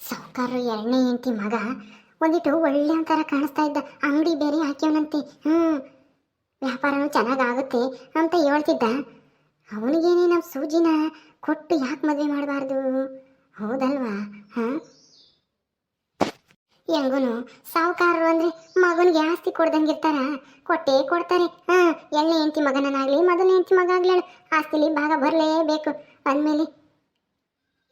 ಸಾವುಕಾರರು ಎರಡನೇ ಹೆಂಡತಿ ಮಗ ಒಂದಿಟ್ಟು ಒಳ್ಳೆ ಒಂಥರ ಕಾಣಿಸ್ತಾ ಇದ್ದ. ಅಂಗಡಿ ಬೇರೆ ಹಾಕ್ಯವನಂತೆ ಹ್ಞೂ ವ್ಯಾಪಾರನೂ ಚೆನ್ನಾಗಾಗುತ್ತೆ ಅಂತ ಹೇಳ್ತಿದ್ದ. ಅವನಿಗೇನೆ ನಮ್ಮ ಸೂಜಿನ ಕೊಟ್ಟು ಯಾಕೆ ಮದುವೆ ಮಾಡಬಾರ್ದು? ಹೌದಲ್ವಾ? ಹಾಂ? ಹೆಂಗೂ ಸಾವುಕಾರರು ಅಂದ್ರೆ ಮಗನಿಗೆ ಆಸ್ತಿ ಕೊಡ್ದಂಗಿರ್ತಾರ. ಕೊಟ್ಟೇ ಕೊಡ್ತಾರೆ. ಹಾ ಎಣ್ಣೆ ಹೆಂಡತಿ ಮಗನಾಗಲಿ ಮಗನ ಹೆಂಡತಿ ಮಗ ಆಗ್ಲಿ ಆಸ್ತಿಲಿ ಭಾಗ ಬರಲೇಬೇಕು. ಅಂದಮೇಲೆ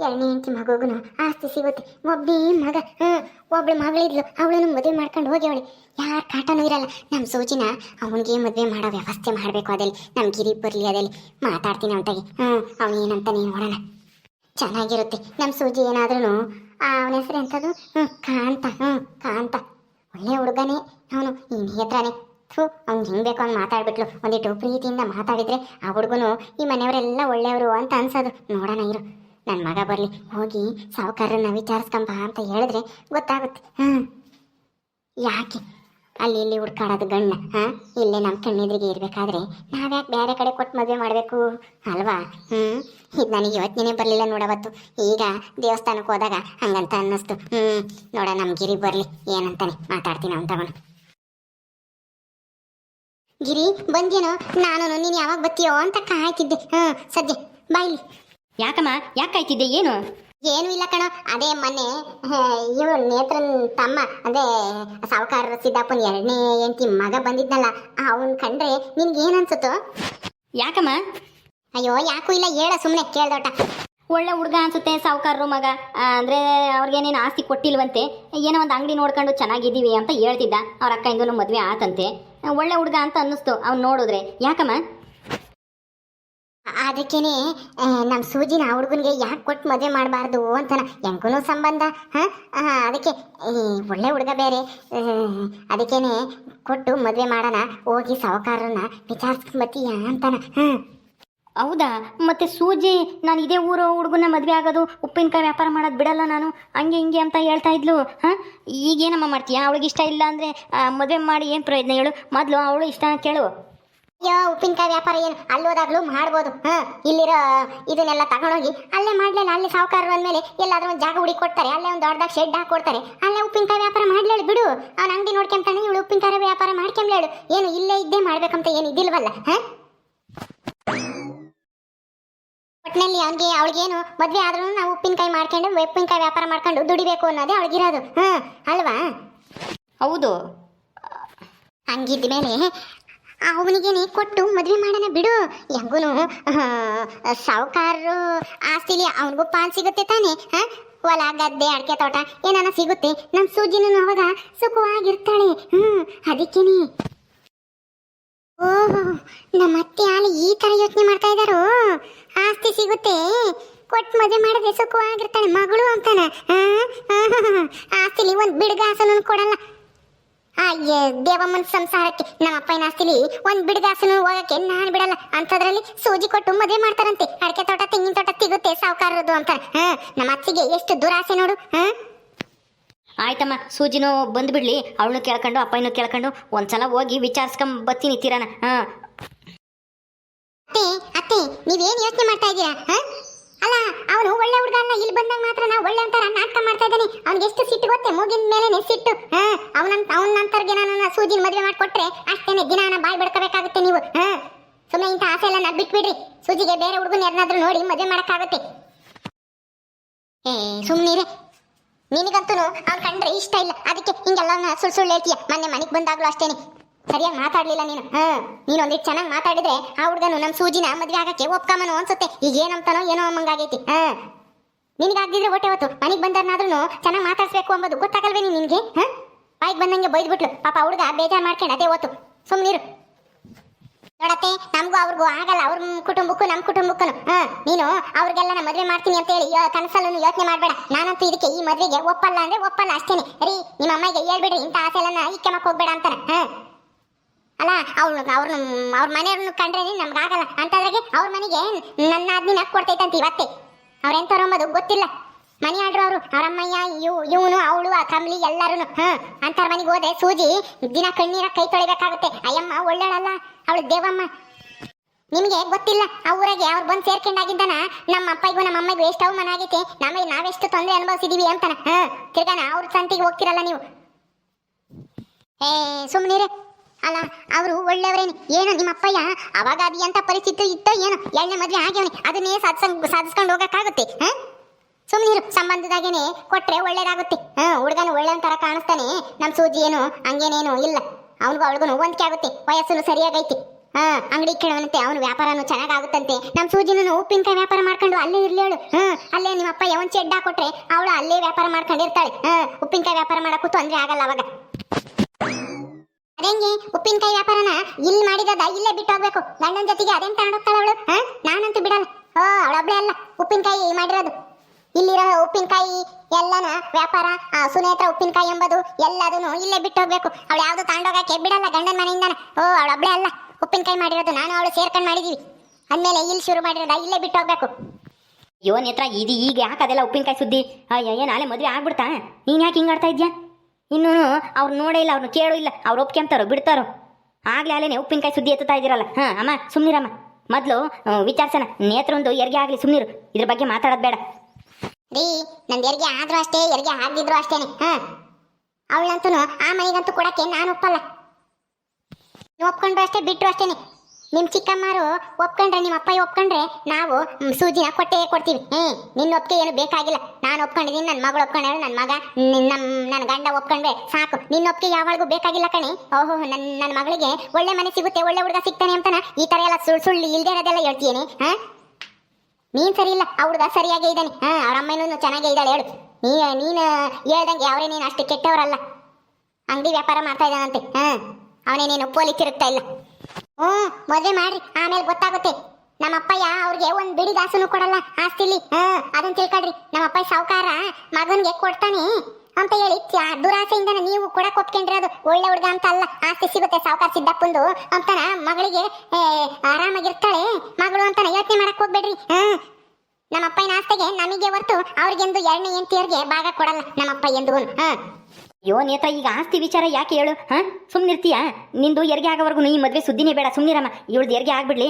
ಎರಡನೇ ಹೆಂಡತಿ ಮಗುಗೂ ಆಸ್ತಿ ಸಿಗುತ್ತೆ. ಒಬ್ಬಿ ಮಗ ಹ್ಞೂ ಒಬ್ಳು ಮಗಳಿದ್ಲು ಅವಳನ್ನು ಮದುವೆ ಮಾಡ್ಕೊಂಡು ಹೋಗ್ಯವಳೆ. ಯಾರ ಕಾಟನೂ ಇರಲ್ಲ. ನಮ್ಮ ಸೂಜಿನ ಅವನಿಗೆ ಮದುವೆ ಮಾಡೋ ವ್ಯವಸ್ಥೆ ಮಾಡಬೇಕು ಅದಲ್ಲಿ ನಮ್ಮ ಗಿರಿ ಬರಲಿ ಅದಲ್ಲಿ ಮಾತಾಡ್ತೀನಿ ಅವನಿಗೆ ಹ್ಞೂ ಅವನೇನಂತಾನೆ ನೋಡೋಣ ಚೆನ್ನಾಗಿರುತ್ತೆ. ನಮ್ಮ ಸೂಜಿ ಏನಾದ್ರೂ ಅವನ ಹೆಸರು ಎಂಥದ್ದು ಹ್ಞೂ ಕಾಂತ. ಹ್ಞೂ ಕಾಂತ. ಒಳ್ಳೆ ಹುಡುಗನೇ. ಅವನು ಇನ್ನು ಹತ್ರನೇ ಥೂ, ಅವ್ನು ಹೆಂಗೆ ಬೇಕು ಅವ್ನು ಮಾತಾಡ್ಬಿಟ್ಲು. ಒಂದಿಟ್ಟು ಪ್ರೀತಿಯಿಂದ ಮಾತಾಡಿದ್ರೆ ಆ ಹುಡುಗನು ಈ ಮನೆಯವರೆಲ್ಲ ಒಳ್ಳೆಯವರು ಅಂತ ಅನ್ಸೋದು. ನೋಡೋಣ ಇರು. ನನ್ನ ಮಗ ಬರಲಿ, ಹೋಗಿ ಸಾವುಕಾರನ್ನ ವಿಚಾರಿಸ್ಕೊಂಬ ಅಂತ ಹೇಳಿದ್ರೆ ಗೊತ್ತಾಗುತ್ತೆ. ಹಾಂ. ಯಾಕೆ? ಅಲ್ಲಿ ಇಲ್ಲಿ ಹುಡ್ಕಾಡೋದು ಗಣ್ಣ ಹಾಂ? ಇಲ್ಲೇ ನಮ್ಮ ಕಣ್ಣೆದ್ರಿಗೆ ಇರಬೇಕಾದ್ರೆ ನಾವ್ಯಾಕೆ ಬೇರೆ ಕಡೆ ಕೊಟ್ಟು ಮದುವೆ ಮಾಡಬೇಕು? ಅಲ್ವಾ? ಹ್ಞೂ ಇದು ನನಗೆ ಯೋಚನೆ ಬರಲಿಲ್ಲ ನೋಡವತ್ತು ಈಗ ದೇವಸ್ಥಾನಕ್ಕೆ ಹೋದಾಗ ಹಂಗಂತ ಅನ್ನಿಸ್ತು. ಹ್ಞೂ ನೋಡ ನಮ್ಮ ಗಿರಿ ಬರಲಿ, ಏನಂತಾನೆ ಮಾತಾಡ್ತೀನಿ ತಗೊಂಡು. ಗಿರಿ ಬಂದೇನೋ ನಾನು ನೀನು ಯಾವಾಗ ಬತ್ತೀಯೋ ಅಂತ ಕಾಯ್ತಿದ್ದೆ. ಹಾಂ ಸದ್ಯ. ಬಾಯ್ಲಿ. ಯಾಕಮ್ಮ ಯಾಕೆ ಕಾಯ್ತಿದ್ದೆ ಏನು? ಏನೂ ಇಲ್ಲ ಕಣೋ ಅದೇ ಮೊನ್ನೆ ಇವಳು ನೇತ್ರನ್ ತಮ್ಮ ಅದೇ ಸಾವುಕಾರ ಸಿದ್ದಪ್ಪನ ಎರಡನೇ ಹೆಂಡತಿ ಮಗ ಬಂದಿದ್ನಲ್ಲ ಅವನ್ ಕಂಡ್ರೆ ನಿನ್ಗೆ ಏನ್ ಅನ್ಸುತ್ತೋ? ಯಾಕಮ್ಮ? ಅಯ್ಯೋ ಯಾಕೂ ಇಲ್ಲ ಹೇಳ ಸುಮ್ಮನೆ ಕೇಳ್ದೋಟ. ಒಳ್ಳೆ ಹುಡುಗ ಅನ್ಸುತ್ತೆ ಸಾವುಕಾರರು ಮಗ. ಅಂದರೆ ಅಂದ್ರೆ ಅವ್ರಿಗೇನೇನು ಆಸ್ತಿ ಕೊಟ್ಟಿಲ್ವಂತೆ ಏನೋ ಒಂದು ಅಂಗಡಿ ನೋಡ್ಕೊಂಡು ಚೆನ್ನಾಗಿದ್ದೀವಿ ಅಂತ ಹೇಳ್ತಿದ್ದ. ಅವ್ರ ಅಕ್ಕ ಇಂದೂ ಮದುವೆ ಆತಂತೆ. ಒಳ್ಳೆ ಹುಡುಗ ಅಂತ ಅನ್ನಿಸ್ತು ಅವ್ನು ನೋಡಿದ್ರೆ. ಯಾಕಮ್ಮ? ಅದಕ್ಕೇನೆ ನಮ್ಮ ಸೂಜಿನ ಹುಡುಗನಿಗೆ ಯಾಕೆ ಕೊಟ್ಟು ಮದುವೆ ಮಾಡಬಾರ್ದು ಅಂತನ ಹೆಂಗೂ ಸಂಬಂಧ, ಹಾಂ? ಅದಕ್ಕೆ ಒಳ್ಳೆ ಹುಡುಗ ಬೇರೆ. ಅದಕ್ಕೇನೆ, ಕೊಟ್ಟು ಮದುವೆ ಮಾಡೋಣ, ಹೋಗಿ ಸಾವುಕಾರನ್ನ ವಿಚಾರಿಸ್ಕೊಂಬತ್ತೀಯ ಅಂತಾನ, ಹಾಂ? ಹೌದಾ? ಮತ್ತೆ ಸೂಜಿ, ನಾನು ಇದೇ ಊರು ಹುಡುಗನ ಮದುವೆ ಆಗೋದು, ಉಪ್ಪಿನಕಾಯಿ ವ್ಯಾಪಾರ ಮಾಡೋದು ಬಿಡಲ್ಲ ನಾನು. ಹಂಗೆ ಹಿಂಗೆ ಅಂತ ಹೇಳ್ತಾ ಇದ್ಲು, ಹಾಂ? ಈಗೇನಮ್ಮ ಮಾಡ್ತೀಯಾ? ಅವಳಿಗೆ ಇಷ್ಟ ಇಲ್ಲ ಅಂದರೆ ಮದುವೆ ಮಾಡಿ ಏನು ಪ್ರಯೋಜನ ಹೇಳು? ಮೊದಲು ಅವಳು ಇಷ್ಟ ಕೇಳು. ಅಯ್ಯೋ ಉಪ್ಪಿನಕಾಯಿ ವ್ಯಾಪಾರ ಏನು? ಅಲ್ಲಿ ಹೋದಾಗ್ಲೂ ಮಾಡ್ಬೋದು. ಹಾ ಇಲ್ಲಿರೋ ಇದನ್ನೆಲ್ಲ ತಗೊಂಡೋಗಿ ಅಲ್ಲೇ ಮಾಡ್ಲಿಲ್ಲ ಅಲ್ಲಿ ಸಾವುಕಾರ ಅಂದ್ಮೇಲೆ ಎಲ್ಲಾದ್ರೂ ಒಂದು ಜಾಗ ಹುಡುಕಿ ಕೊಡ್ತಾರೆ ಅಲ್ಲೇ ಒಂದು ದೊಡ್ಡದಾಗ ಶೆಡ್ ಹಾಕಿ ಕೊಡ್ತಾರೆ ಅಲ್ಲೇ ಉಪ್ಪಿನಕಾಯಿ ವ್ಯಾಪಾರ ಮಾಡ್ಲೇಳು ಬಿಡು. ಅವ್ನ ಅಂಗಡಿ ನೋಡ್ಕೊಂತಾನೆ ಇವಳು ಉಪ್ಪಿನಕಾಯಿ ವ್ಯಾಪಾರ ಮಾಡ್ಕೊಂಬ್ಲೇಳು ಏನು ಇಲ್ಲೇ ಇದ್ದೇ ಮಾಡ್ಬೇಕಂತ ಏನು ಇದಿಲ್ವಲ್ಲ? ಹಾ? ಒಟ್ಟಿನಲ್ಲಿ ಅವ್ನಿಗೆ ಅವಳಿಗೇನು ಮದುವೆ ಆದ್ರೂ ನಾವು ಉಪ್ಪಿನಕಾಯಿ ಮಾಡ್ಕೊಂಡು ಉಪ್ಪಿನಕಾಯಿ ವ್ಯಾಪಾರ ಮಾಡ್ಕೊಂಡು ದುಡಿಬೇಕು ಅನ್ನೋದೇ ಅವಳಿಗಿರೋದು. ಹಾ ಅಲ್ವಾ? ಹೌದು. ಹಂಗಿದ್ಮೇಲೆ ಅವನಿಗೇನೆ ಕೊಟ್ಟು ಮದುವೆ ಮಾಡೋಣ ಬಿಡು. ಹೆಂಗೂ ಸಾವುಕಾರರು ಆಸ್ತಿಲಿ ಅವನಿಗೂ ಪಾಲ್ ಸಿಗುತ್ತೆ ತಾನೆ? ಹೊಲ, ಗದ್ದೆ, ಅಡಿಕೆ ತೋಟ ಏನಾನ ಸಿಗುತ್ತೆ? ನಮ್ಮ ಸೂಜಿನೂ ಅವಾಗ ಸುಖವಾಗಿರ್ತಾಳೆ. ಹ್ಞೂ ಅದಕ್ಕೇನೆ. ಓಹೋ, ನಮ್ಮ ಅತ್ತೆ ಆಳು ಈ ಥರ ಯೋಚನೆ ಮಾಡ್ತಾ ಇದ್ದಾರೋ? ಆಸ್ತಿ ಸಿಗುತ್ತೆ. ಕೊಟ್ಟು ಮದುವೆ ಮಾಡಿದ್ರೆ ಸುಖವಾಗಿರ್ತಾಳೆ ಮಗಳು ಅಂತಾನೆ. ಆಸ್ತಿಲಿ ಒಂದು ಬಿಡುಗಾಸನ ಕೊಡಲ್ಲ. ದೇವಮ್ಮನ ಸಂಸಾರಕ್ಕೆ ನಮ್ಮ ಅಪ್ಪನ ಆಸ್ತಿಲಿ ಒಂದ್ ಬಿಡದಾಸನು ಹೋಗಕ್ಕೆ ನಾನು ಬಿಡಲ್ಲ. ಅಂತದ್ರಲ್ಲಿ ಸೂಜಿ ಕೊಟ್ಟು ಮದುವೆ ಮಾಡ್ತಾರಂತೆ. ಅಡಿಕೆ ತೋಟ ತೆಂಗಿನ ತೋಟ ಸಿಗುತ್ತೆ ಸಾವುಕಾರದು ಅಂತ ಹ ನಮ್ಮ ಅತ್ತಿಗೆ ಎಷ್ಟು ದುರಾಸೆ ನೋಡು ಹ? ಆಯ್ತಮ್ಮ ಸೂಜಿನೂ ಬಂದ್ಬಿಡ್ಲಿ ಅವಳನ್ನು ಕೇಳ್ಕೊಂಡು ಅಪ್ಪನೂ ಕೇಳ್ಕೊಂಡು ಒಂದ್ಸಲ ಹೋಗಿ ವಿಚಾರಿಸ್ಕೊಂಡ್ ಬರ್ತೀನಿ ತೀರಾನ ಹ. ಅತ್ತೆ ಅತ್ತೆ ನೀವೇನ್ ಯೋಚನೆ ಮಾಡ್ತಾ ಇದ್ದೀರಾ ಹಾ? ಅಲ್ಲ, ಅವನು ಒಳ್ಳೆ ಹುಡುಗ ಅಲ್ಲ ಇಲ್ಲಿ ಬಂದಾಗ ಮಾತ್ರ ನಾವು ಒಳ್ಳೆ ಅಂತಾರ ನಾಟಕ ಮಾಡ್ತಾ ಇದ್ದಾನೆ. ಅವ್ನಿಗೆ ಎಷ್ಟು ಸಿಟ್ಟು ಗೊತ್ತೆ? ಮೂಗಿನ ಮೇಲೆನೆ ಸಿಟ್ಟು. ಹಾ, ಅವನ ನಂತರ್ಗೆ ನಾನು ಸೂಜಿನ ಮದುವೆ ಮಾಡಿಕೊಟ್ರೆ ಅಷ್ಟೇನೆ ದಿನಾನ ಬಾಯಿ ಬಡ್ಕೋಬೇಕಾಗುತ್ತೆ ನೀವು. ಹಾ ಸುಮ್ಮನೆ ಇಂಥ ಆಸೆ ಎಲ್ಲ ಬಿಟ್ಬಿಡ್ರಿ ಸೂಜಿಗೆ ಬೇರೆ ಹುಡುಗನ ಯಾರನ್ನಾದ್ರೂ ನೋಡಿ ಮದುವೆ ಮಾಡಕ್ಕಾಗತ್ತೆ. ಏ ಸುಮ್ಮನಿರೆ ನಿನಗಂತೂ ಅವ್ನು ಕಂಡ್ರೆ ಇಷ್ಟ ಇಲ್ಲ. ಅದಕ್ಕೆ ಹಿಂಗೆಲ್ಲ ಸುಳ್ಳು ಸುಳ್ಳು ಹೇಳ್ತೀಯ. ಮೊನ್ನೆ ಮನೆಗೆ ಬಂದಾಗ್ಲೂ ಅಷ್ಟೇನೆ. ಸರಿಯಾಗಿ ಮಾತಾಡ್ಲಿಲ್ಲ ನೀನು? ಹಾ, ನೀನು ಒಂದಿಟ್ಟು ಚೆನ್ನಾಗಿ ಮಾತಾಡಿದ್ರೆ ಆ ಹುಡುಗನು ನಮ್ಮ ಸೂಜಿನ ಮದುವೆ ಆಗಕ್ಕೆ ಒಪ್ಕಮನು ಅನ್ಸುತ್ತೆ. ಈಗ ಏನಂತಾನೋ ಏನೋ ಅಮ್ಮಂಗಾಗೈತಿ ಹಾ. ನಿನಗಾಗಿದ್ರೆ ಹೊಟ್ಟೆ ಹೊತ್ತು. ಮನೆಗೆ ಬಂದರ್ನಾದ್ರೂ ಚೆನ್ನಾಗಿ ಮಾತಾಡ್ಸ್ಬೇಕು ಅಂಬೋದು ಗೊತ್ತಾಗಲ್ವೇನಿ ನಿನಗೆ? ಹಾ? ಬಾಯಿಗೆ ಬಂದಂಗೆ ಬೈದ್ಬಿಟ್ಲು. ಪಾಪ ಹುಡುಗ ಬೇಜಾರು ಮಾಡ್ಕೊಂಡು ಅದೇ ಹೊತ್ತು ಸುಮ್ಮನಿರು ನೋಡತ್ತೆ, ನಮಗೂ ಅವ್ರಿಗೂ ಆಗಲ್ಲ. ಅವ್ರ ಕುಟುಂಬಕ್ಕೂ ನಮ್ಮ ಕುಟುಂಬಕ್ಕೂ ಹಾ, ನೀನು ಅವ್ರಿಗೆಲ್ಲ ನಾ ಮದುವೆ ಮಾಡ್ತೀನಿ ಅಂತ ಹೇಳಿ ಕನಸಲ್ಲೂ ಯೋಚನೆ ಮಾಡಬೇಡ. ನಾನಂತೂ ಇದಕ್ಕೆ ಈ ಮದುವೆಗೆ ಒಪ್ಪಲ್ಲ ಅಂದ್ರೆ ಒಪ್ಪಲ್ಲ ಅಷ್ಟೇನೆ. ರೀ ನಿಮ್ಮ ಅಮ್ಮಗೆ ಹೇಳ್ಬಿಡ್ರಿ. ಇಂಥ ಆಸೆ ಎಲ್ಲ ಇಕ್ಕೆ ಮಕ್ಕ ಹೋಗ್ಬೇಡ ಅಂತಾನೆ. ಹಾ. ಅಲ್ಲ, ಅವ್ರು ಅವ್ರ ಅವ್ರ ಮನೆಯವ್ರನ್ನ ಕಂಡ್ರೆ ನಮ್ಗೆ ಆಗಲ್ಲ. ಅಂತದ್ರಾಗೆ ಅವ್ರ ಮನೆಗೆ ನನ್ನ ಆದ್ಮಿನ ಕೊಡ್ತೈತಂತ ಇವತ್ತೆ. ಅವ್ರೆಂಥವ್ರು ಅಂಬೋದು ಗೊತ್ತಿಲ್ಲ. ಮನೆ ಆಡ್ರು ಅವರು ಅವರಮ್ಮಯ್ಯ ಇವ್ ಇವನು, ಅವಳು, ಆ ಕಮ್ಲಿ ಎಲ್ಲರೂ ಹಾ ಅಂತಾರ ಮನೆಗೆ ಹೋದೆ ಸೂಜಿ ದಿನ ಕಣ್ಣೀರ ಕೈ ತೊಳಿಬೇಕಾಗುತ್ತೆ. ಅಯ್ಯಮ್ಮ ಒಳ್ಳೆಳಲ್ಲ ಅವಳು ದೇವಮ್ಮ. ನಿಮಗೆ ಗೊತ್ತಿಲ್ಲ, ಆ ಊರಾಗೆ ಅವ್ರು ಬಂದು ಸೇರ್ಕೊಂಡಾಗಿದ್ದಾನ ನಮ್ಮ ಅಪ್ಪಗೂ ನಮ್ಮ ಅಮ್ಮಗೆ ಎಷ್ಟು ಮನ ಆಗೈತೆ. ನಮಗೆ ನಾವೆಷ್ಟು ತೊಂದರೆ ಅನುಭವಿಸಿದೀವಿ ಅಂತಾನ. ಹಾ, ತಿರ್ಗಾನ ಅವ್ರ ಸಂತಿಗೆ ಹೋಗ್ತಿರಲ್ಲ ನೀವು. ಏ ಸುಮ್ಮನಿರೆ ಅಲ್ಲ, ಅವರು ಒಳ್ಳೆಯವರೇನು. ಏನು ನಿಮ್ಮ ಅಪ್ಪಯ್ಯ? ಅವಾಗ ಅದು ಎಂತ ಪರಿಸ್ಥಿತಿ ಇತ್ತೋ ಏನು? ಎಣ್ಣೆ ಮದ್ವೆ ಆಗ್ಯವನಿ. ಅದನ್ನೇ ಸಾಧಿಸಂಗ್ ಸಾಧಿಸ್ಕೊಂಡು ಹೋಗಕ್ಕಾಗುತ್ತೆ, ಹಾ? ಸುಮ್ಮನಿರು ಸಂಬಂಧದಾಗೇನೆ ಕೊಟ್ರೆ ಒಳ್ಳೇದಾಗುತ್ತೆ. ಹಾ, ಹುಡುಗನು ಒಳ್ಳೆಯವನ್ ತರ ಕಾಣಿಸ್ತಾನೆ. ನಮ್ಮ ಸೂಜಿ ಏನು, ಹಂಗೇನೇನು ಇಲ್ಲ. ಅವನಿಗೂ ಅವಳಿಗೂ ಹೊಂದಿಕೆ ಆಗುತ್ತೆ. ವಯಸ್ಸು ಸರಿಯಾಗೈತಿ. ಹಾ, ಅಂಗಡಿ ಕೇಳುವಂತೆ ಅವನು ವ್ಯಾಪಾರನು ಚೆನ್ನಾಗಾಗುತ್ತಂತೆ. ನಮ್ಮ ಸೂಜಿನೂ ಉಪ್ಪಿನಕಾಯಿ ವ್ಯಾಪಾರ ಮಾಡ್ಕೊಂಡು ಅಲ್ಲೇ ಇರ್ಲಿ ಅವಳು. ಹಾ, ಅಲ್ಲೇ ನಿಮ್ಮ ಅಪ್ಪ ಯಾವನ್ ಚೆಡ್ಡ ಕೊಟ್ರೆ ಅವಳು ಅಲ್ಲೇ ವ್ಯಾಪಾರ ಮಾಡ್ಕೊಂಡಿರ್ತಾಳೆ. ಹಾ, ಉಪ್ಪಿನಕಾಯಿ ವ್ಯಾಪಾರ ಮಾಡೋಕ್ಕೂ ತೊಂದರೆ ಆಗಲ್ಲ ಅವಾಗ. ಅದೇಂಗೆ ಉಪ್ಪಿನಕಾಯಿ ವ್ಯಾಪಾರನ ಇಲ್ಲಿ ಮಾಡಿದದ ಇಲ್ಲೇ ಬಿಟ್ಟು ಹೋಗ್ಬೇಕು. ಗಂಡನ ಜೊತೆಗೆ ಅದೇನ್ ತಗೊಂಡೋಗ್ತಾಳ ಅವಳು? ಹಾ? ನಾನಂತೂ ಬಿಡಲ್ಲ. ಓ ಅವಳೊಬ್ಳೆ ಅಲ್ಲ. ಉಪ್ಪಿನಕಾಯಿ ಮಾಡಿರೋದು. ಇಲ್ಲಿರೋ ಉಪ್ಪಿನಕಾಯಿ ಎಲ್ಲನ ವ್ಯಾಪಾರ, ಆ ಸುನೇತ್ರ ಉಪ್ಪಿನಕಾಯಿ ಎಂಬುದು ಎಲ್ಲದನ್ನು ಇಲ್ಲೇ ಬಿಟ್ಟು ಹೋಗ್ಬೇಕು. ಅವಳು ಯಾವ್ದು ತಗೊಂಡೋಗಕ್ಕೆ ಬಿಡಲ್ಲ ಗಂಡನ ಮನೆಯಿಂದಾನ. ಓ ಅವಳೊಬ್ಳೆ ಅಲ್ಲ. ಉಪ್ಪಿನಕಾಯಿ ಮಾಡಿರೋದು ನಾನು ಅವಳು ಸೇರ್ಕೊಂಡು ಮಾಡಿದೀವಿ. ಅಂದಮೇಲೆ ಇಲ್ಲಿ ಶುರು ಮಾಡಿರೋದ ಇಲ್ಲೇ ಬಿಟ್ಟು ಹೋಗ್ಬೇಕು. ಅಯ್ಯೋ, ನೇತ್ರ, ಇದು ಈಗ ಯಾಕೆ ಅದೆಲ್ಲ ಉಪ್ಪಿನಕಾಯಿ ಸುದ್ದಿ? ಅಯ್ಯಯ್ಯ, ನಾಳೆ ಮದುವೆ ಆಗ್ಬಿಡ್ತಾ? ನೀನು ಯಾಕೆ ಹಿಂಗೆ ಆಡ್ತಾ ಇದ್ಯಾ? ಇನ್ನೂ ಅವ್ರು ನೋಡೇ ಇಲ್ಲ ಅವ್ರನ್ನ ಕೇಳೋ ಇಲ್ಲ, ಅವ್ರು ಒಪ್ಕೊಂತಾರೋ ಬಿಡ್ತಾರೋ? ಆಗ್ಲೇ ಅಲ್ಲೇ ಉಪ್ಪಿನಕಾಯಿ ಸುದ್ದಿ ಎತ್ತುತ್ತಾ ಇದ್ದೀರಲ್ಲ. ಹಾಂ, ಅಮ್ಮ ಸುಮ್ಮನಿರಮ್ಮ ಮೊದಲು ವಿಚಾರಿಸೋಣ. ನೇತ್ರೊಂದು ಎರಿಗೆ ಆಗಲಿ ಸುಮ್ಮನಿರು ಇದ್ರ ಬಗ್ಗೆ ಮಾತಾಡೋದು ಬೇಡ. ರೀ, ನಂದು ಎರಿಗೆ ಆದ್ರೂ ಅಷ್ಟೇ ಎರಿಗೆ ಆಗಿದ್ರು ಅಷ್ಟೇನೆ. ಹಾಂ. ಅವಳಂತೂ ಆ ಮನೆಗಂತೂ ಕೊಡಕ್ಕೆ ನಾನು ಒಪ್ಪಲ್ಲ. ಒಪ್ಕೊಂಡ್ರು ಅಷ್ಟೇ ಬಿಟ್ಟರು ಅಷ್ಟೇನೆ. ನಿಮ್ಮ ಚಿಕ್ಕಮ್ಮರು ಒಪ್ಕೊಂಡ್ರೆ ನಿಮ್ಮ ಅಪ್ಪ ಒಪ್ಕೊಂಡ್ರೆ ನಾವು ಸೂಜಿನ ಕೊಟ್ಟೆ ಕೊಡ್ತೀವಿ. ಹ್ಮ್ ನಿನ್ನ ಒಪ್ಪಿಗೆ ಏನು ಬೇಕಾಗಿಲ್ಲ. ನಾನು ಒಪ್ಕೊಂಡಿದ್ದೀನಿ ನನ್ನ ಮಗಳು ಒಪ್ಕೊಂಡಳು ನನ್ನ ಮಗ ನಮ್ಮ ನನ್ನ ಗಂಡ ಒಪ್ಕೊಂಡ್ರೆ ಸಾಕು. ನಿನ್ನ ಒಪ್ಪಿಗೆ ಯಾವಾಗೂ ಬೇಕಾಗಿಲ್ಲ ಕಣಿ. ಓಹೋ ನನ್ನ ನನ್ನ ಮಗಳಿಗೆ ಒಳ್ಳೆ ಮನೆ ಸಿಗುತ್ತೆ, ಒಳ್ಳೆ ಹುಡುಗ ಸಿಗ್ತಾನೆ ಅಂತಾನ ಈ ಥರ ಎಲ್ಲ ಸುಳ್ಳು ಸುಳ್ಳು ಇಲ್ದೇ ಇರೋದೆಲ್ಲ ಹೇಳ್ತೀನಿ ಹಾ? ನೀನ್ ಸರಿ ಇಲ್ಲ, ಆ ಹುಡುಗ ಸರಿಯಾಗೇ ಇದ್ದಾನೆ. ಹಾಂ, ಅವ್ರ ಅಮ್ಮನೂ ಚೆನ್ನಾಗೇ ಇದ್ದಾಳೆ, ಹೇಳು. ನೀ, ನೀನು ಹೇಳ್ದಂಗೆ ಅವರೇ ನೀನು ಅಷ್ಟು ಕೆಟ್ಟವರಲ್ಲ. ಅಂಗಡಿ ವ್ಯಾಪಾರ ಮಾಡ್ತಾ ಇದ್ದಾನಂತೆ, ಹಾ? ಅವನೇನೇನು ಪೋಲಿ ತಿರುಗ್ತಾ ಇಲ್ಲ. ಹ್ಞೂ ಮದುವೆ ಮಾಡ್ರಿ. ಆಮೇಲೆ ಗೊತ್ತಾಗುತ್ತೆ. ನಮ್ಮ ಅಪ್ಪಯ್ಯ ಅವ್ರಿಗೆ ಒಂದ್ ಬಿಡಿ ದಾಸನು ಕೊಡಲ್ಲ. ಆಸ್ತಿಲಿ. ಹಾ ಅದನ್ನ ತಿಳ್ಕೊಳ್ರಿ. ನಮ್ಮ ಅಪ್ಪ ಸಾವುಕಾರ ಮಗನ್ಗೆ ಕೊಡ್ತಾನೆ ಅಂತ ಹೇಳಿ ದುರಾಸೆಯಿಂದ ನೀವು ಕೂಡ ಒಪ್ಕೊಂಡ್ರಿ ಅದು ಒಳ್ಳೆ ಹುಡುಗ ಅಂತ ಅಲ್ಲ. ಆಸ್ತಿ ಸಿಗುತ್ತೆ ಸಾವುಕಾರ ಸಿದ್ದಪ್ಪಂದು ಅಂತಾನ ಮಗಳಿಗೆ. ಆರಾಮಾಗಿರ್ತಾಳೆ ಮಗಳು ಅಂತಾನ ಯೋಚನೆ ಮಾಡಕ್ ಹೋಗ್ಬೇಡ್ರಿ. ಹಾ ನಮ್ಮ ಅಪ್ಪನ ಆಸ್ತಿಗೆ ನಮಗೆ ಹೊರ್ತು ಅವ್ರಿಗೆಂದು ಎರಡನೇ ಎಂಟಿಯರ್ಗೆ ಭಾಗ ಕೊಡಲ್ಲ ನಮ್ಮ ಅಪ್ಪ ಎಂದು ಹಾ ಅಯ್ಯೋ ನೇತ ಈಗ ಆಸ್ತಿ ವಿಚಾರ ಯಾಕೆ ಹೇಳು? ಹಾಂ? ಸುಮ್ಮನಿರ್ತೀಯ ನಿಂದು ಎರಿಗೆ ಆಗೋವರೆಗೂ ಈ ಮದುವೆ ಸುದ್ದಿನೇ ಬೇಡ ಸುಮ್ಮನಿರಮ್ಮ ಇವಳ್ದು ಎರಿಗೆ ಆಗ್ಬಿಡ್ಲಿ.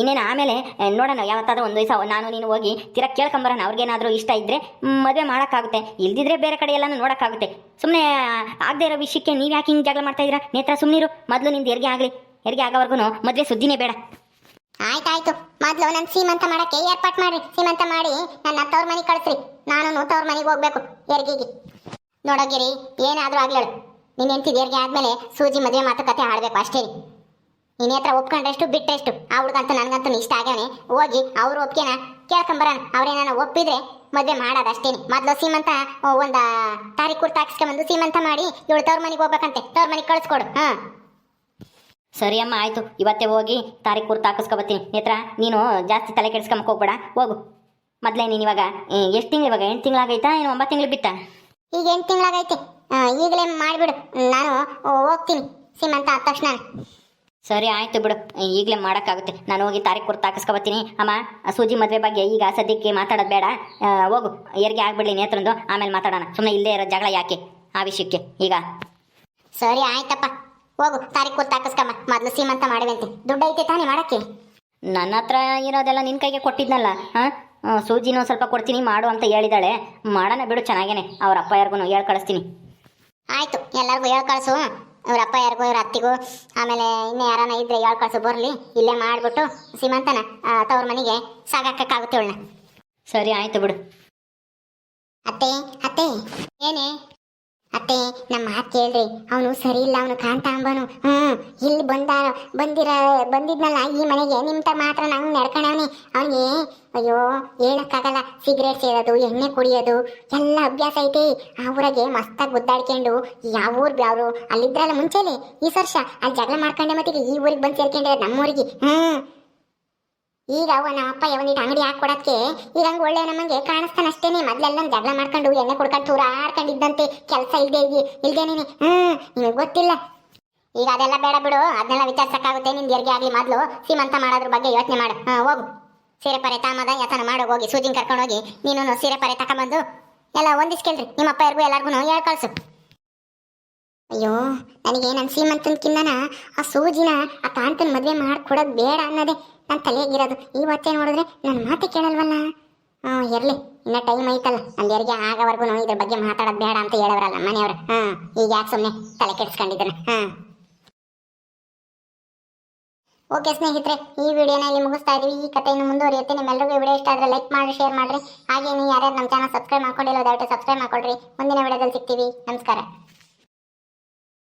ಇನ್ನೇನು ಆಮೇಲೆ ನೋಡೋಣ ಯಾವತ್ತಾದ್ರೂ ಒಂದು ದಿವಸ ನಾನು ನೀನು ಹೋಗಿ ತಿರಕ್ ಕೇಳ್ಕೊಂಬರೋಣ, ಅವ್ರಿಗೇನಾದರೂ ಇಷ್ಟ ಇದ್ದರೆ ಮದುವೆ ಮಾಡೋಕ್ಕಾಗುತ್ತೆ. ಇಲ್ದಿದ್ರೆ ಬೇರೆ ಕಡೆ ಎಲ್ಲಾನು ನೋಡೋಕ್ಕಾಗುತ್ತೆ. ಸುಮ್ಮನೆ ಆಗದೆ ಇರೋ ವಿಷಯಕ್ಕೆ ನೀವು ಯಾಕೆ ಹಿಂಗೆ ಜಗಳ ಮಾಡ್ತಾ ಇದ್ದೀರಾ? ನೇತ್ರ ಸುಮ್ಮನಿರು ಮೊದಲು ನಿಂದು ಎರಿಗೆ ಆಗಲಿ. ಎರಿಗೆ ಆಗೋವರೆಗೂ ಮದುವೆ ಸುದ್ದಿನೇ ಬೇಡ. ಆಯ್ತಾಯ್ತು. ಮೊದಲು ನನ್ನ ಸೀಮಂತ ಮಾಡಕ್ಕೆ ಏರ್ಪಾಟ್ ಮಾಡ್ರಿ. ಸೀಮಂತ ಮಾಡಿ ನನ್ನ ತವ್ರ ಮನೆಗೆ ಕಳಿಸ್ರಿ. ನಾನು ತವ್ರ ಮನೆಗೆ ಹೋಗ್ಬೇಕು ಹೆರ್ಗಿಗೆ ನೋಡೋಗಿರಿ ಏನಾದರೂ ಆಗ್ಲಳು ನಿನ್ನ ಹೆಂಡತಿ ದೇವ್ರಿಗೆ ಆದಮೇಲೆ ಸೂಜಿ ಮದುವೆ ಮಾತುಕತೆ ಆಡಬೇಕು ಅಷ್ಟೇ ನಿನ್ನ ಹತ್ರ ಒಪ್ಕೊಂಡ್ರೆಷ್ಟು ಬಿಟ್ಟರೆಷ್ಟು ಆ ಹುಡುಗಂತ ನನಗಂತೂ ಇಷ್ಟ ಆಗ್ಯಾನೆ ಹೋಗಿ ಅವ್ರು ಒಪ್ಗೆನ ಕೇಳ್ಕೊಂಬರೋಣ. ಅವ್ರೇನ ಒಪ್ಪಿದ್ರೆ ಮದುವೆ ಮಾಡೋದು ಅಷ್ಟೇನೆ ಮೊದಲು ಸೀಮಂತ ಒಂದು ತಾರೀಕು ಕುರ್ತಾ ಹಾಕ್ಸ್ಕೊಂಬಂದು ಸೀಮಂತ ಮಾಡಿ ಇವಳು ತವ್ರ ಮನೆಗೆ ಹೋಗ್ಬೇಕಂತೆ. ತವ್ರ ಮನೆಗೆ ಕಳಿಸ್ಕೊಡು, ಹಾ. ಸರಿ ಅಮ್ಮ, ಆಯಿತು. ಇವತ್ತೇ ಹೋಗಿ ತಾರೀಕು ಕುರ್ತು ಹಾಕಿಸ್ಕೊಬತ್ತೀನಿ ನೇತ್ರ, ನೀನು ಜಾಸ್ತಿ ತಲೆ ಕೆಡಿಸ್ಕೊಂಬಕ್ಕೆ ಹೋಗ್ಬೇಡ. ಹೋಗು. ಮೊದಲೇ ನೀನು ಇವಾಗ ಎಷ್ಟು ತಿಂಗಳು ಇವಾಗ? ಎಂಟು ತಿಂಗಳಾಗೈತಾ, ಏನು ಒಂಬತ್ತು ತಿಂಗಳು ಬಿತ್ತಾ ಈಗ ಎಂಟು ತಿಂಗಳಾಗೈತೆ. ಈಗಲೇ ಮಾಡಿಬಿಡು. ನಾನು ಹೋಗ್ತೀನಿ. ಸೀಮಂತ ಆದ ತಕ್ಷಣ. ಸರಿ ಆಯ್ತು ಬಿಡು. ಈಗಲೇ ಮಾಡೋಕ್ಕಾಗುತ್ತೆ. ನಾನು ಹೋಗಿ ತಾರೀಕು ಕುರ್ತು ಹಾಕಿಸ್ಕೊಬತ್ತೀನಿ ಅಮ್ಮ ಸೂಜಿ ಮದುವೆ ಬಗ್ಗೆ ಈಗ ಸದ್ಯಕ್ಕೆ ಮಾತಾಡೋದು ಬೇಡ. ಹೋಗು. ಏರ್ಗೆ ಆಗ್ಬಿಡ್ಲಿ ನೇತ್ರಂದು ಆಮೇಲೆ ಮಾತಾಡೋಣ. ಸುಮ್ಮನೆ ಇಲ್ಲೇ ಇರೋ ಜಗಳ ಯಾಕೆ? ಆ ವಿಷಯಕ್ಕೆ. ಈಗ. ಸರಿ ಆಯ್ತಪ್ಪ. ಹೋಗು. ತಾರೀಕು ಕೂತ್ ಹಾಕಿಸ್ಕಮ್ಮ. ಮೊದಲು ಸೀಮಂತ ಮಾಡುವಂತೆ. ದುಡ್ಡು ಐತೆ ತಾನೇ ಮಾಡಕ್ಕೆ? ನನ್ನ ಹತ್ರ ಇರೋದೆಲ್ಲ ನಿನ್ನ ಕೈಗೆ ಕೊಟ್ಟಿದ್ನಲ್ಲ ಹಾಂ ಸೂಜಿನೂ ಸ್ವಲ್ಪ ಕೊಡ್ತೀನಿ ಮಾಡು ಅಂತ ಹೇಳಿದಾಳೆ. ಮಾಡೋಣ ಬಿಡು ಚೆನ್ನಾಗೇನೆ ಅವ್ರ ಅಪ್ಪ ಯಾರಿಗೂ ಹೇಳಿ ಕಳಿಸ್ತೀನಿ. ಆಯಿತು ಎಲ್ಲರಿಗೂ ಹೇಳಿ ಕಳಿಸು. ಅವ್ರ ಅಪ್ಪ ಯಾರಿಗೂ ಇವ್ರ ಅತ್ತಿಗೂ ಆಮೇಲೆ ಇನ್ನು ಯಾರನ್ನ ಇದ್ರೆ ಹೇಳಿ ಕಳಿಸು ಬರಲಿ. ಇಲ್ಲೇ ಮಾಡಿಬಿಟ್ಟು ಸೀಮಂತನ ತವ್ರ ಮನೆಗೆ ಸಾಗಾಕಕ್ಕಾಗುತ್ತೆ ಇವಳನ್ನ ಸರಿ ಆಯಿತು ಬಿಡು. ಅತ್ತೆ ಅತ್ತೆ ಏನೇ? ಅತ್ತೆ ನಮ್ಮ ಮಾತು ಕೇಳ್ರಿ. ಅವನು ಸರಿ ಇಲ್ಲ, ಅವನು ಕಾಂತ ಅಂಬನು ಹ್ಮ್, ಇಲ್ಲಿ ಬಂದ ಬಂದಿರ, ಬಂದಿದ್ನಲ್ಲ ಈ ಮನೆಗೆ ನಿಮ್ತ ಮಾತ್ರ ನಂಗೆ ನಡ್ಕೊಂಡವನಿ ಅವನಿಗೆ, ಅಯ್ಯೋ, ಹೇಳಕ್ಕಾಗಲ್ಲ. ಸಿಗರೇಟ್ ಸೇರೋದು ಎಣ್ಣೆ ಕುಡಿಯೋದು, ಎಲ್ಲ ಅಭ್ಯಾಸ ಐತಿ. ಆ ಊರಾಗೆ ಮಸ್ತಾಗಿ ಗುದ್ದಾಡ್ಕೊಂಡು, ಯಾವ ಊರ್ ಅವರು ಅಲ್ಲಿದ್ರಲ್ಲ ಮುಂಚೆಲಿ, ಈ ವರ್ಷ. ಅಲ್ಲಿ ಜಗಳ ಮಾಡ್ಕೊಂಡೆ ಮತ್ತೆ ಈ ಊರಿಗೆ ಬಂದು ಸೇರ್ಕೊಂಡಿರೋದು ನಮ್ಮೂರಿಗೆ. ಹ್ಮ್. ಈಗ ಅವ ನಮ್ಮ ಅಪ್ಪ ಒಂದಿಟ್ಟು ಅಂಗಡಿ ಹಾಕೊಡಕ್ಕೆ ಈಗ ಹಂಗ ಒಳ್ಳೆ ನಮಗೆ ಕಾಣಿಸ್ತಾನ ಅಷ್ಟೇನೆ ಮೊದ್ಲೆಲ್ಲ ಜಗಳ ಮಾಡ್ಕೊಂಡು ಎಣ್ಣೆ ಕುಡ್ಕೊಂಡು ಹಾಡ್ಕೊಂಡಿದ್ದಂತೆ ಕೆಲಸ ಇಲ್ಲದೆ ಇಲ್ದೇನೇನೆ ಹ್ಮ್ ನಿಮಗೆ ಗೊತ್ತಿಲ್ಲ. ಈಗ ಅದೆಲ್ಲ ಬೇಡ ಬಿಡು, ಅದನ್ನೆಲ್ಲ ವಿಚಾರಿಸಕ್ಕಾಗುತ್ತೆ ನಿಮ್ಮ ಎರ್ಗೆ ಆಗಲಿ ಮೊದ್ಲು. ಸೀಮಂತ ಮಾಡೋದ್ರ ಬಗ್ಗೆ ಯೋಚನೆ ಮಾಡು. ಹಾ, ಹೋಗು. ಸೀರೆ ಪರೆ ತಾಮದ ಯಾತನ ಮಾಡೋಗಿ ಹೋಗಿ. ಸೂಜಿನ ಕರ್ಕೊಂಡು ಹೋಗಿ ನೀನು ಸೀರೆ ಪರೆ ತಕೊಂಬಂದು, ಎಲ್ಲ ಒಂದಿಸ್ಕೇಳ್ರಿ ನಿಮ್ಮ ಅಪ್ಪ ಯಾರಿಗೂ ಎಲ್ಲರಿಗೂ ಹೇಳಿ ಕಳಿಸು. ಅಯ್ಯೋ, ನನಗೆ ನನ್ನ ಸೀಮಂತನ್ಕಿಂತನ ಆ ಸೂಜಿನ, ಆ ಕಾಂತನ ಮದುವೆ ಮಾಡಿಕೊಡೋದು ಬೇಡ ಅನ್ನೋದೇ. ನನ್ನ ತಲೆಯಾಗಿರೋದು ಈ ಹೊತ್ತೆ ನೋಡಿದ್ರೆ ನನ್ನ ಮಾತೆ ಕೇಳಲ್ವಲ್ಲ? ಹಾಂ ಇರಲಿ. ಇನ್ನೂ ಟೈಮ್ ಐತಲ್ಲ. ಅಲ್ಲಿ ಯಾರಿಗೆ ಆಗವರೆಗೂ ಇದ್ರ ಬಗ್ಗೆ ಮಾತಾಡೋದು ಬೇಡ ಅಂತ ಹೇಳವರಲ್ಲ ಮನೆಯವ್ರು. ಹಾಂ ಈಗ ಯಾಕೆ ಸುಮ್ಮನೆ ತಲೆ ಕೆಡಿಸ್ಕೊಂಡಿದ್ದಾನೆ ಹಾಂ ಓಕೆ ಸ್ನೇಹಿತರೆ, ಈ ವಿಡಿಯೋನ ಇಲ್ಲಿ ಮುಗಿಸ್ತಾ ಇದ್ದೀವಿ ಈ ಕಥೆಯನ್ನು ಮುಂದುವರಿಯುತ್ತೆ. ನಿಮ್ಮೆಲ್ಲರಿಗೂ ವಿಡಿಯೋ ಇಷ್ಟ ಆದರೆ ಲೈಕ್ ಮಾಡಿ ಶೇರ್ ಮಾಡಿರಿ. ಹಾಗೆ ನೀವು ಯಾರ್ಯಾರು ನಮ್ಮ ಚಾನಲ್ ಸಬ್ಸ್ಕ್ರೈಬ್ ಮಾಡ್ಕೊಂಡಿಲ್ಲ, ದಯವಿಟ್ಟು ಸಬ್ಸ್ಕ್ರೈಬ್ ಮಾಡ್ಕೊಳ್ರಿ. ಮುಂದಿನ ವಿಡಿಯೋದಲ್ಲಿ ಸಿಗ್ತೀವಿ. ನಮಸ್ಕಾರ.